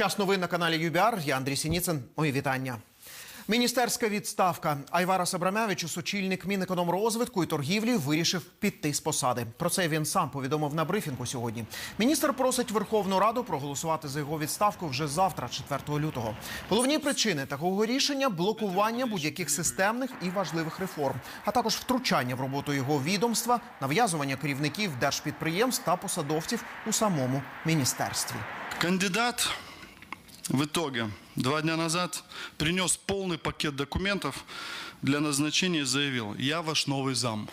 Час новин на каналі ЮБІАР. Я Андрій Сініцин. Мої вітання. Міністерська відставка Айварас Абрамявич, очільник Мінекономрозвитку і торгівлі, вирішив піти з посади. Про це він сам повідомив на брифінгу сьогодні. Міністр просить Верховну Раду проголосувати за його відставку вже завтра, 4 лютого. Головні причини такого рішення блокування будь-яких системних і важливих реформ, а також втручання в роботу його відомства, нав'язування керівників держпідприємств та посадовців у самому міністерстві. Кандидат в итоге два дня назад принес полный пакет документов для назначения и заявил, я ваш новый зам.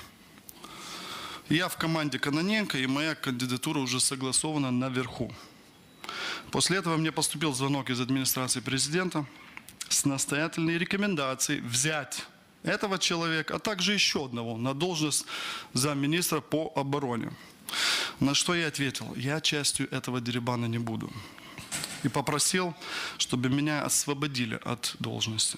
Я в команде Каноненко, и моя кандидатура уже согласована наверху. После этого мне поступил звонок из администрации президента с настоятельной рекомендацией взять этого человека, а также еще одного на должность замминистра по обороне. На что я ответил, я частью этого дерибана не буду. И попросил, чтобы меня освободили от должности.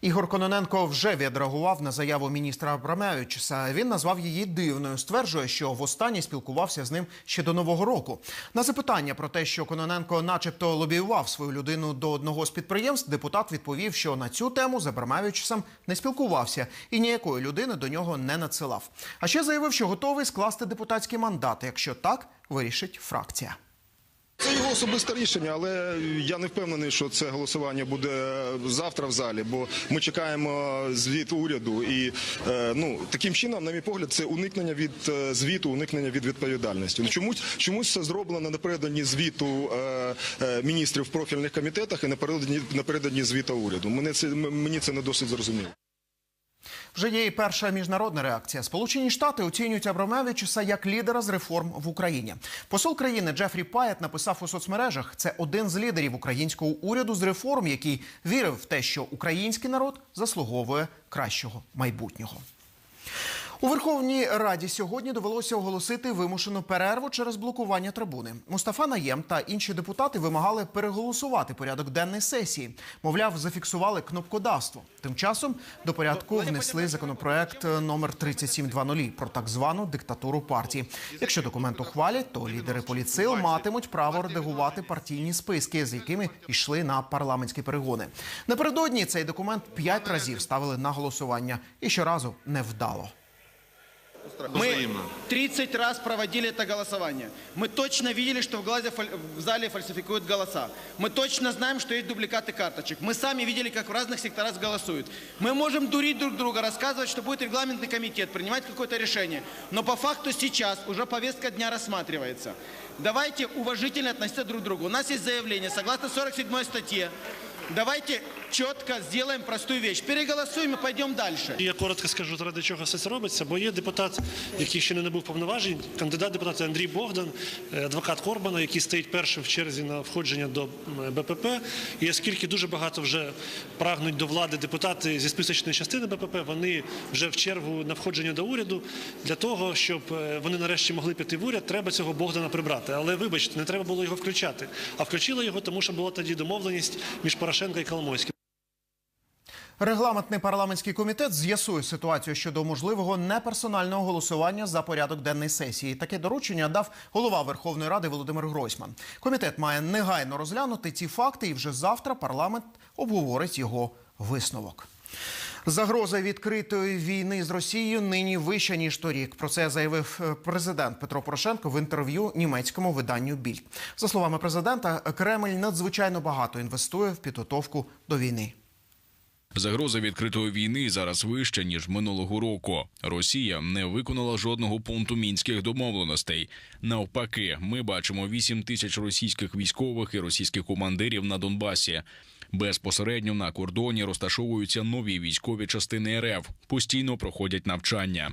Ігор Кононенко вже відреагував на заяву міністра Абрамевичуса. Він назвав її дивною. Стверджує, що востаннє спілкувався з ним ще до нового року. На запитання про те, що Кононенко, начебто, лобіював свою людину до одного з підприємств, депутат відповів, що на цю тему з Абрамевичусом не спілкувався і ніякої людини до нього не надсилав. А ще заявив, що готовий скласти депутатський мандат, якщо так вирішить фракція. Це його особисте рішення, але я не впевнений, що це голосування буде завтра в залі, бо ми чекаємо звіт уряду, і е, ну таким чином, на мій погляд, це уникнення від е, звіту, уникнення від відповідальності. Ну чомусь чомусь це зроблено напередодні звіту е, міністрів в профільних комітетах і напередодні напередодні звіта уряду. Мене це мені це не досить зрозуміло. Вже є і перша міжнародна реакція. Сполучені Штати оцінюють Абрамевичуса як лідера з реформ в Україні. Посол країни Джефрі Паєт написав у соцмережах: це один з лідерів українського уряду з реформ, який вірив в те, що український народ заслуговує кращого майбутнього. У Верховній Раді сьогодні довелося оголосити вимушену перерву через блокування трибуни. Мустафа Наєм та інші депутати вимагали переголосувати порядок денний сесії. Мовляв, зафіксували кнопкодавство. Тим часом до порядку внесли законопроект номер 3720 про так звану диктатуру партії. Якщо документ ухвалять, то лідери політсил матимуть право редагувати партійні списки, з якими йшли на парламентські перегони. Напередодні цей документ п'ять разів ставили на голосування і щоразу не вдало. Мы 30 раз проводили это голосование. Мы точно видели, что в, глазе в зале фальсификуют голоса. Мы точно знаем, что есть дубликаты карточек. Мы сами видели, как в разных секторах голосуют. Мы можем дурить друг друга, рассказывать, что будет регламентный комитет, принимать какое-то решение. Но по факту сейчас уже повестка дня рассматривается. Давайте уважительно относиться друг к другу. У нас есть заявление, согласно 47 статье. Давайте четко сделаем простую вещь. Переголосуем и дальше. Я коротко скажу, заради чого все це робиться, бо є депутат, який ще не набув повноважень, кандидат депутата Андрій Богдан, е, адвокат Корбана, який стоїть першим в черзі на входження до БПП. І оскільки дуже багато вже прагнуть до влади депутати зі списочної частини БПП, вони вже в чергу на входження до уряду. Для того, щоб е, вони нарешті могли піти в уряд, треба цього Богдана прибрати. Але вибачте, не треба було його включати. А включили його, тому що була тоді домовленість між Порошенка і Коломойським. Регламентний парламентський комітет з'ясує ситуацію щодо можливого неперсонального голосування за порядок денний сесії. Таке доручення дав голова Верховної Ради Володимир Гройсман. Комітет має негайно розглянути ці факти, і вже завтра парламент обговорить його висновок. Загроза відкритої війни з Росією нині вища ніж торік. Про це заявив е, президент Петро Порошенко в інтерв'ю німецькому виданню Більд. За словами президента, Кремль надзвичайно багато інвестує в підготовку до війни. Загроза відкритої війни зараз вища ніж минулого року. Росія не виконала жодного пункту мінських домовленостей. Навпаки, ми бачимо 8 тисяч російських військових і російських командирів на Донбасі. Безпосередньо на кордоні розташовуються нові військові частини РФ. Постійно проходять навчання.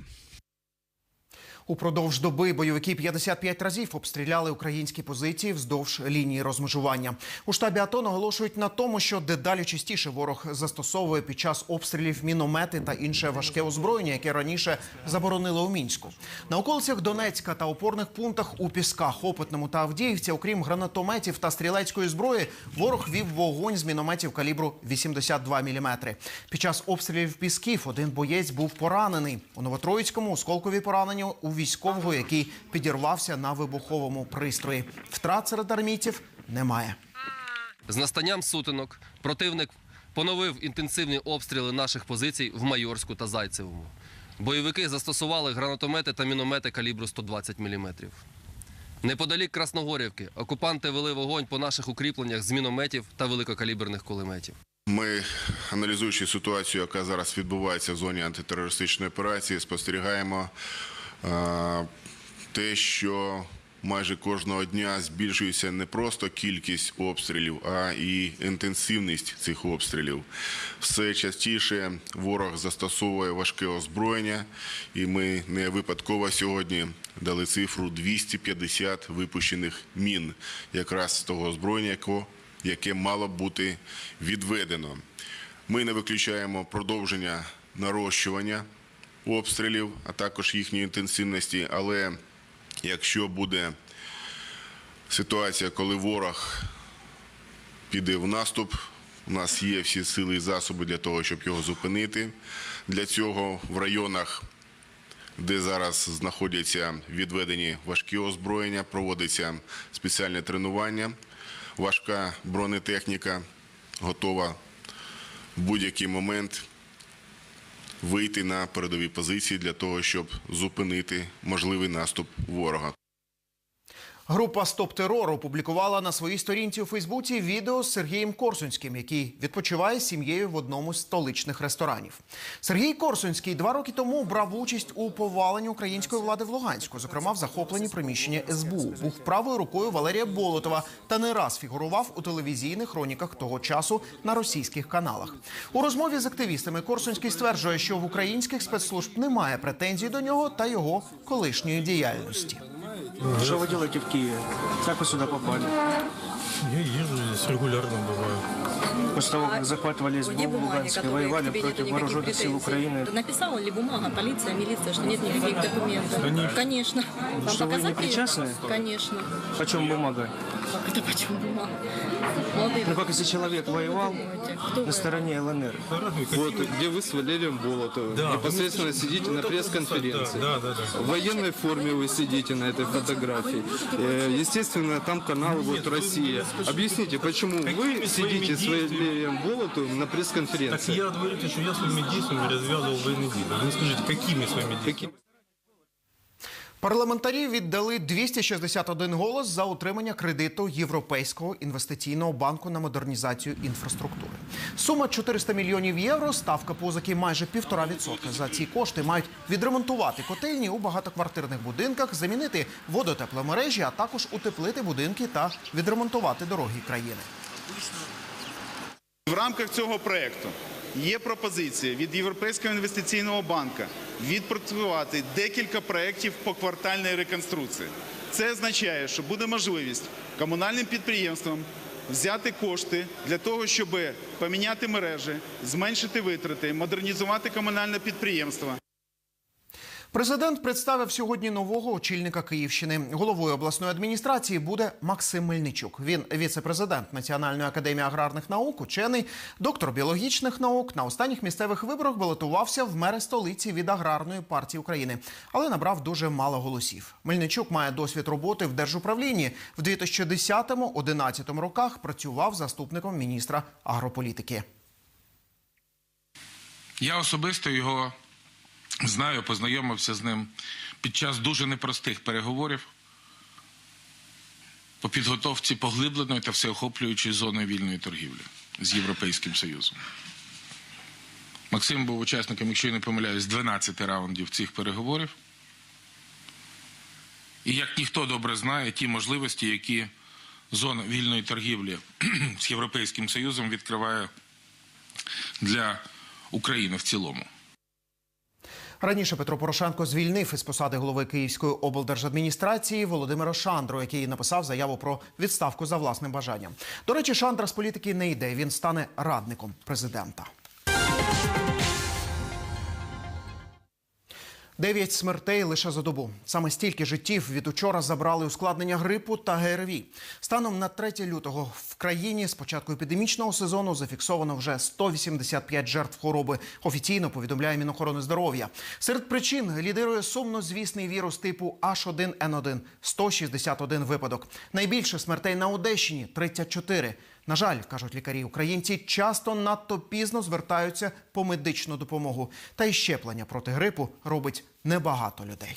Упродовж доби бойовики 55 разів обстріляли українські позиції вздовж лінії розмежування. У штабі АТО наголошують на тому, що дедалі частіше ворог застосовує під час обстрілів міномети та інше важке озброєння, яке раніше заборонили у мінську. На околицях Донецька та опорних пунктах у Пісках, Опитному та Авдіївці, окрім гранатометів та стрілецької зброї, ворог вів вогонь з мінометів калібру 82 мм. Під час обстрілів Пісків один боєць був поранений. У Новотроїцькому осколкові поранення у військового, який підірвався на вибуховому пристрої. Втрат серед армійців немає. З настанням сутинок противник поновив інтенсивні обстріли наших позицій в Майорську та Зайцевому. Бойовики застосували гранатомети та міномети калібру 120 мм. Неподалік Красногорівки окупанти вели вогонь по наших укріпленнях з мінометів та великокаліберних кулеметів. Ми, аналізуючи ситуацію, яка зараз відбувається в зоні антитерористичної операції, спостерігаємо те, що майже кожного дня збільшується не просто кількість обстрілів, а і інтенсивність цих обстрілів. Все частіше ворог застосовує важке озброєння, і ми не випадково сьогодні дали цифру 250 випущених мін, якраз з того озброєння, яке мало бути відведено. Ми не виключаємо продовження нарощування обстрілів, а також їхньої інтенсивності. Але якщо буде ситуація, коли ворог піде в наступ, у нас є всі сили і засоби для того, щоб його зупинити. Для цього в районах де зараз знаходяться відведені важкі озброєння, проводиться спеціальне тренування. Важка бронетехніка готова в будь-який момент вийти на передові позиції для того, щоб зупинити можливий наступ ворога. Група Стоп терор опублікувала на своїй сторінці у Фейсбуці відео з Сергієм Корсунським, який відпочиває з сім'єю в одному з столичних ресторанів. Сергій Корсунський два роки тому брав участь у поваленні української влади в Луганську, зокрема в захопленні приміщення СБУ. Був правою рукою Валерія Болотова та не раз фігурував у телевізійних хроніках того часу на російських каналах. У розмові з активістами Корсунський стверджує, що в українських спецслужб немає претензій до нього та його колишньої діяльності. Что вы делаете в Киеве? Как вы сюда попали? Я езжу здесь регулярно бываю. После того, как захватывали СБУ Где в бумаги, Луганске, которые воевали против вооруженных сил? Украины. Написала ли бумага, полиция, милиция, что нет никаких документов? Конечно. Конечно. Вам Что вы не причастны? Конечно. Почем бумага? Как это почему бумага? Молодые Ну как если человек воевал на стороне ЛНР? Вот, где вы с Валерием Болотовым Да, непосредственно сидите на пресс-конференции. Да, да, да. В военной форме вы сидите на этой фотографии. Э, Естественно, там канал вот Россия. Объясните, почему вы сидите с действиями- Валерием Болотовым на Так пресс-конференции? я говорите, что я своими действиями развязывал военные действия. Вы мне скажите, какими своими действиями? Каким- Парламентарі віддали 261 голос за отримання кредиту Європейського інвестиційного банку на модернізацію інфраструктури. Сума 400 мільйонів євро. Ставка позики майже півтора відсотка. За ці кошти мають відремонтувати котельні у багатоквартирних будинках, замінити водотепломережі, а також утеплити будинки та відремонтувати дороги країни. В рамках цього проєкту є пропозиція від Європейського інвестиційного банку відпрацювати декілька проєктів по квартальній реконструкції. Це означає, що буде можливість комунальним підприємствам взяти кошти для того, щоб поміняти мережі, зменшити витрати, модернізувати комунальне підприємство. Президент представив сьогодні нового очільника Київщини. Головою обласної адміністрації буде Максим Мельничук. Він віце-президент Національної академії аграрних наук, учений, доктор біологічних наук. На останніх місцевих виборах балотувався в мери столиці від аграрної партії України, але набрав дуже мало голосів. Мельничук має досвід роботи в держуправлінні. В 2010-2011 роках працював заступником міністра агрополітики. Я особисто його знаю, познайомився з ним під час дуже непростих переговорів по підготовці поглибленої та всеохоплюючої зони вільної торгівлі з Європейським Союзом. Максим був учасником, якщо я не помиляюсь, 12 раундів цих переговорів. І як ніхто добре знає, ті можливості, які зона вільної торгівлі з Європейським Союзом відкриває для України в цілому. Раніше Петро Порошенко звільнив із посади голови Київської облдержадміністрації Володимира Шандру, який написав заяву про відставку за власним бажанням. До речі, Шандра з політики не йде. Він стане радником президента. Дев'ять смертей лише за добу. Саме стільки життів від учора забрали ускладнення грипу та ГРВІ. Станом на 3 лютого в країні з початку епідемічного сезону зафіксовано вже 185 жертв хвороби. Офіційно повідомляє Мінохорони здоров'я. Серед причин лідирує сумнозвісний вірус типу H1N1 – 161 випадок. Найбільше смертей на Одещині 34. На жаль, кажуть лікарі, українці часто надто пізно звертаються по медичну допомогу. Та й щеплення проти грипу робить небагато людей.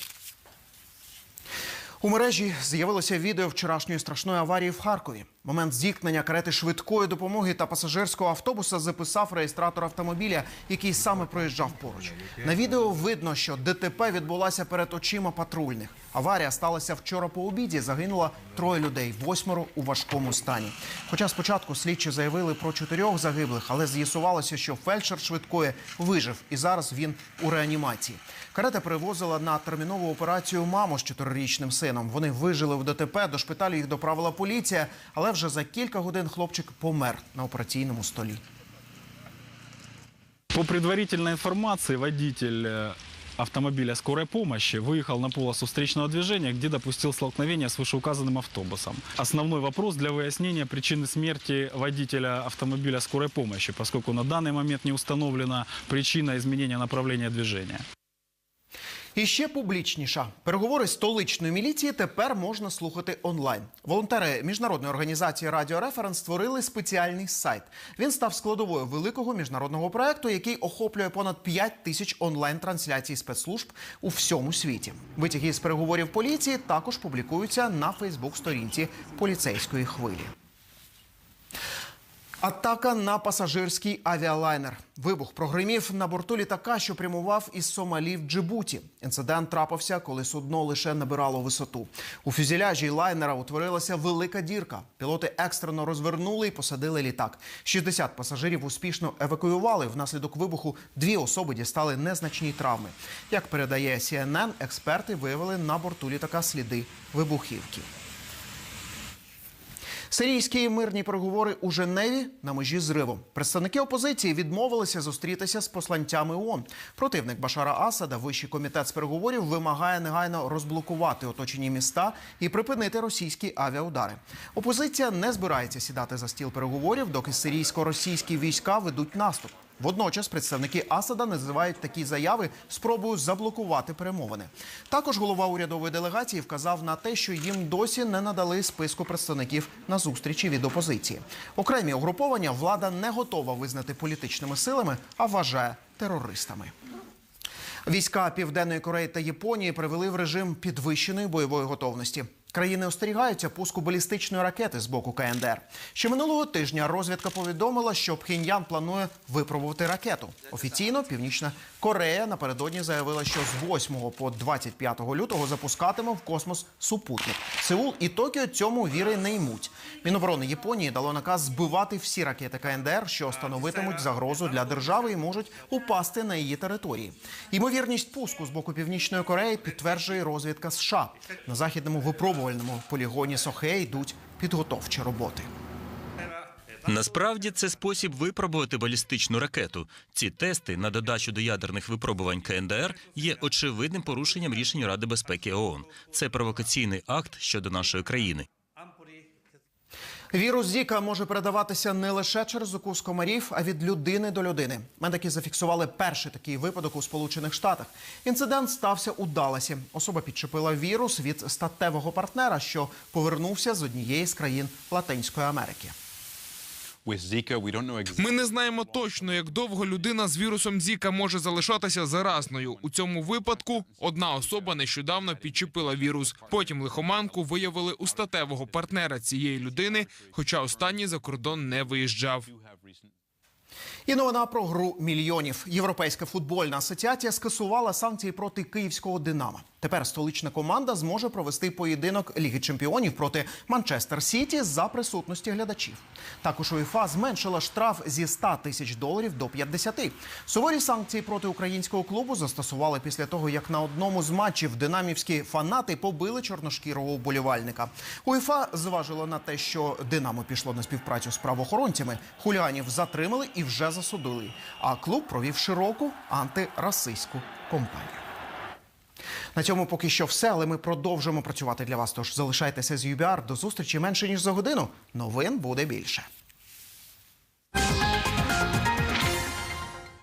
У мережі з'явилося відео вчорашньої страшної аварії в Харкові. Момент зіткнення карети швидкої допомоги та пасажирського автобуса записав реєстратор автомобіля, який саме проїжджав поруч. На відео видно, що ДТП відбулася перед очима патрульних. Аварія сталася вчора по обіді. Загинуло троє людей, восьмеро у важкому стані. Хоча спочатку слідчі заявили про чотирьох загиблих, але з'ясувалося, що фельдшер швидкої вижив, і зараз він у реанімації. Карета перевозила на термінову операцію маму з чотирирічним сином. Вони вижили в ДТП. До шпиталю їх доправила поліція, але вже за кілька годин хлопчик помер на операційному столі. По предварительной информации, водитель э, автомобиля скорой помощи выехал на полосу встречного движения, где допустил столкновение с вышеуказанным автобусом. Основной вопрос для выяснения причины смерти водителя автомобиля скорой помощи, поскольку на данный момент не установлена причина изменения направления движения. І ще публічніша переговори столичної міліції тепер можна слухати онлайн. Волонтери міжнародної організації Радіо Референс створили спеціальний сайт. Він став складовою великого міжнародного проекту, який охоплює понад 5 тисяч онлайн-трансляцій спецслужб у всьому світі. Витяги з переговорів поліції також публікуються на Фейсбук-сторінці поліцейської хвилі. Атака на пасажирський авіалайнер. Вибух прогримів на борту літака, що прямував із Сомалі в Джибуті. Інцидент трапився, коли судно лише набирало висоту. У фюзеляжі лайнера утворилася велика дірка. Пілоти екстрено розвернули і посадили літак. 60 пасажирів успішно евакуювали. Внаслідок вибуху дві особи дістали незначні травми. Як передає CNN, експерти виявили на борту літака сліди вибухівки. Сирійські мирні переговори у Женеві на межі зриву. Представники опозиції відмовилися зустрітися з посланцями ООН. Противник Башара Асада, вищий комітет з переговорів, вимагає негайно розблокувати оточені міста і припинити російські авіаудари. Опозиція не збирається сідати за стіл переговорів, доки сирійсько-російські війська ведуть наступ. Водночас представники Асада називають такі заяви спробою заблокувати перемовини. Також голова урядової делегації вказав на те, що їм досі не надали списку представників на зустрічі від опозиції. Окремі угруповання влада не готова визнати політичними силами, а вважає терористами. Війська Південної Кореї та Японії привели в режим підвищеної бойової готовності. Країни остерігаються пуску балістичної ракети з боку КНДР. Ще минулого тижня розвідка повідомила, що Пхеньян планує випробувати ракету. Офіційно Північна Корея напередодні заявила, що з 8 по 25 лютого запускатиме в космос супутник. Сеул і Токіо цьому віри не ймуть. Міноборони Японії дало наказ збивати всі ракети КНДР, що становитимуть загрозу для держави і можуть упасти на її території. Ймовірність пуску з боку Північної Кореї підтверджує розвідка США. На західному випробувальному полігоні Сохе йдуть підготовчі роботи. Насправді це спосіб випробувати балістичну ракету. Ці тести на додачу до ядерних випробувань КНДР є очевидним порушенням рішень Ради безпеки ООН. Це провокаційний акт щодо нашої країни. Вірус Зіка може передаватися не лише через укус комарів, а від людини до людини. Медики зафіксували перший такий випадок у Сполучених Штатах. Інцидент стався у Даласі. Особа підчепила вірус від статевого партнера, що повернувся з однієї з країн Латинської Америки. Ми не знаємо точно, як довго людина з вірусом Зіка може залишатися заразною. У цьому випадку одна особа нещодавно підчепила вірус. Потім лихоманку виявили у статевого партнера цієї людини, хоча останній за кордон не виїжджав. І новина про гру мільйонів. Європейська футбольна асоціація скасувала санкції проти київського Динамо. Тепер столична команда зможе провести поєдинок Ліги Чемпіонів проти Манчестер Сіті за присутності глядачів. Також УЄФА зменшила штраф зі 100 тисяч доларів до 50. Суворі санкції проти українського клубу застосували після того, як на одному з матчів динамівські фанати побили чорношкірого вболівальника. УЄФА зважило на те, що Динамо пішло на співпрацю з правоохоронцями. Хуліганів затримали і вже засудили. А клуб провів широку антирасистську кампанію. На цьому поки що все, але ми продовжимо працювати для вас. Тож залишайтеся з UBR. До зустрічі менше ніж за годину. Новин буде більше.